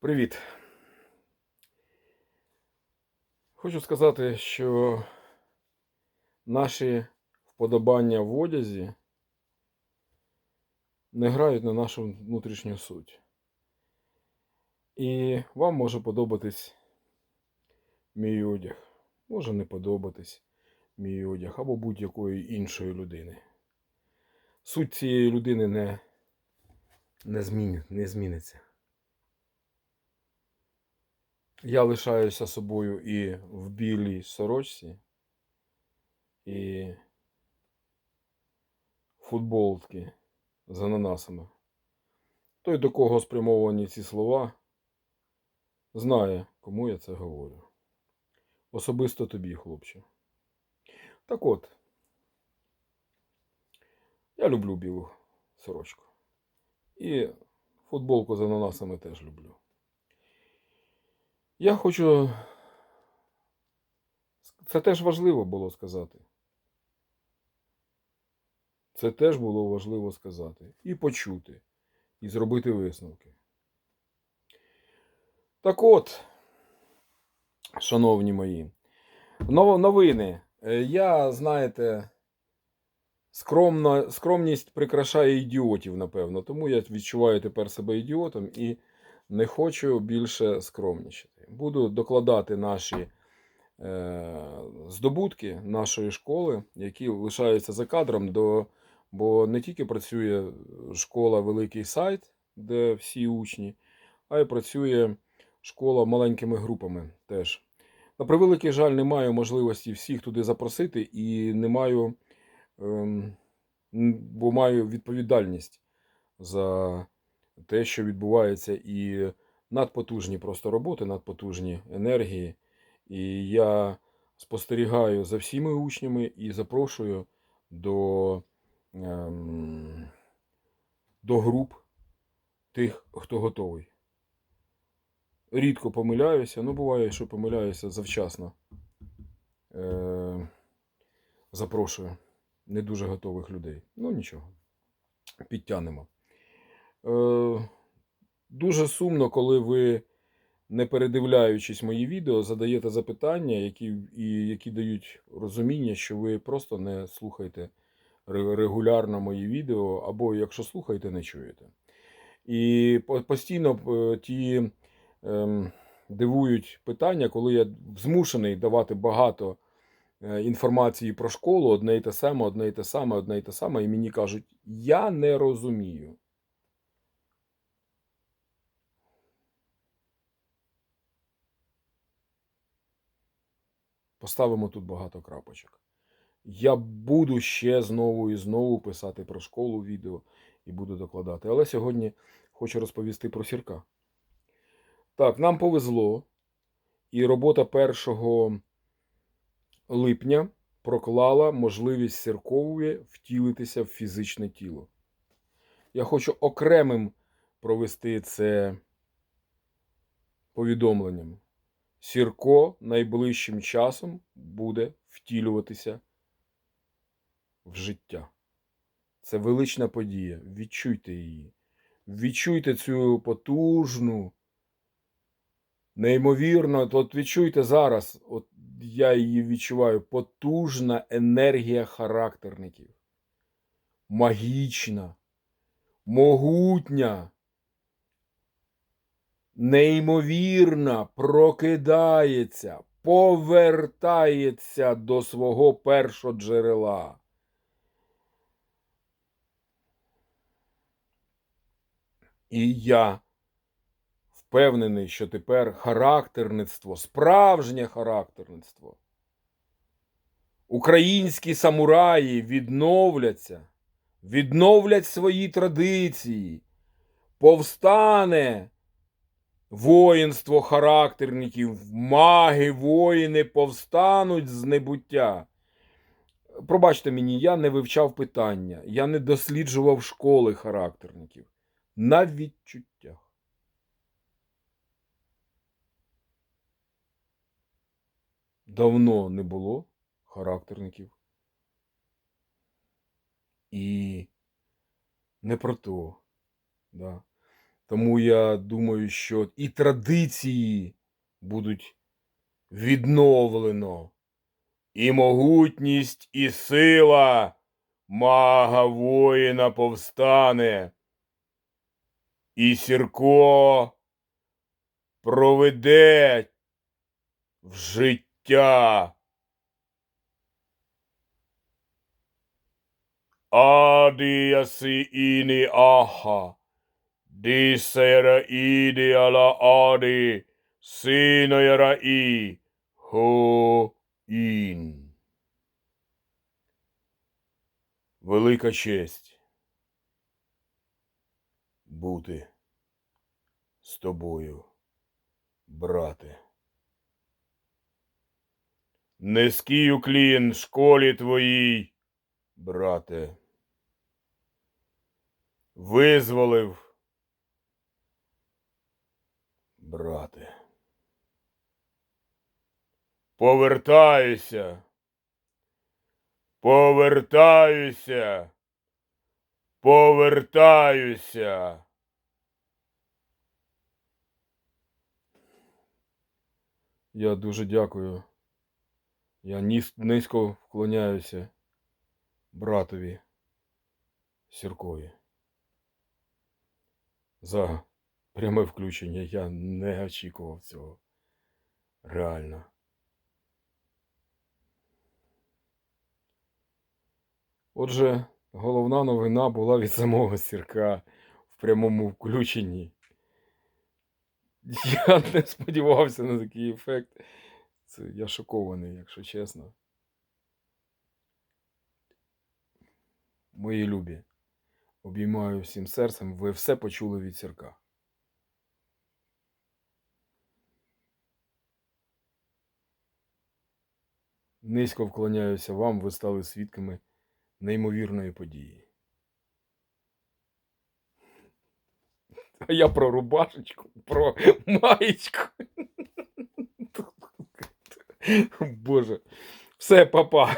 Привіт. Хочу сказати, що наші вподобання в одязі не грають на нашу внутрішню суть. І вам може подобатись мій одяг, може не подобатись мій одяг або будь-якої іншої людини. Суть цієї людини не, не, змін, не зміниться. Я лишаюся собою і в білій сорочці, і футболки з ананасами. Той, до кого спрямовані ці слова, знає, кому я це говорю. Особисто тобі, хлопче. Так от, я люблю білу сорочку. І футболку з ананасами теж люблю. Я хочу. Це теж важливо було сказати. Це теж було важливо сказати. І почути, і зробити висновки. Так от, шановні мої, новини. Е, Я, знаєте, скромно, скромність прикрашає ідіотів, напевно. Тому я відчуваю тепер себе ідіотом і не хочу більше скромнічати. Буду докладати наші е, здобутки нашої школи, які лишаються за кадром, до, бо не тільки працює школа Великий сайт, де всі учні, а й працює школа маленькими групами теж. На превеликий жаль, не маю можливості всіх туди запросити і не маю, ем, бо маю відповідальність за те, що відбувається, і надпотужні просто роботи, надпотужні енергії. І я спостерігаю за всіми учнями і запрошую до, ем, до груп тих, хто готовий. Рідко помиляюся, ну буває, що помиляюся завчасно. Е, запрошую не дуже готових людей. Ну нічого, підтягнемо. Е, дуже сумно, коли ви, не передивляючись мої відео, задаєте запитання, які, і, які дають розуміння, що ви просто не слухаєте регулярно мої відео, або якщо слухаєте, не чуєте. І постійно е, ті ем, дивують питання, коли я змушений давати багато е, інформації про школу, одне і те саме, одне і те саме, одне і те саме, і мені кажуть, я не розумію. Поставимо тут багато крапочок. Я буду ще знову і знову писати про школу відео і буду докладати. Але сьогодні хочу розповісти про сірка. Так, нам повезло, і робота 1 липня проклала можливість сіркової втілитися в фізичне тіло. Я хочу окремим провести це повідомленням. Сірко найближчим часом буде втілюватися в життя. Це велична подія. Відчуйте її. Відчуйте цю потужну, неймовірно, от відчуйте зараз, от я її відчуваю, потужна енергія характерників. Магічна, могутня неймовірна, прокидається, повертається до свого першого джерела. І я впевнений, що тепер характерництво, справжнє характерництво, українські самураї відновляться, відновлять свої традиції, повстане воїнство характерників, маги, воїни повстануть з небуття. Пробачте мені, я не вивчав питання, я не досліджував школи характерників. На відчуттях. Давно не було характерників. І не про то. Да. Тому я думаю, що і традиції будуть відновлено, і могутність, і сила мага воїна повстане, і Сірко проведе в життя. Адіаси іні аха. Іді ала аді. Сина яра і. Хо ін. Велика честь бути з тобою, брате. Низький уклін школі твоїй, брате. Визволив, брате. Повертаюся. Повертаюся. Повертаюся. Я дуже дякую. Я низько вклоняюся братові Сіркові. За пряме включення. Я не очікував цього. Реально. Отже, головна новина була від самого Сірка в прямому включенні. Я не сподівався на такий ефект. Це я шокований, якщо чесно. Мої любі, обіймаю всім серцем. Ви все почули від Сірка. Низько вклоняюся вам, ви стали свідками неймовірної події. А я про рубашечку, про маєчку. Боже. Все, папа.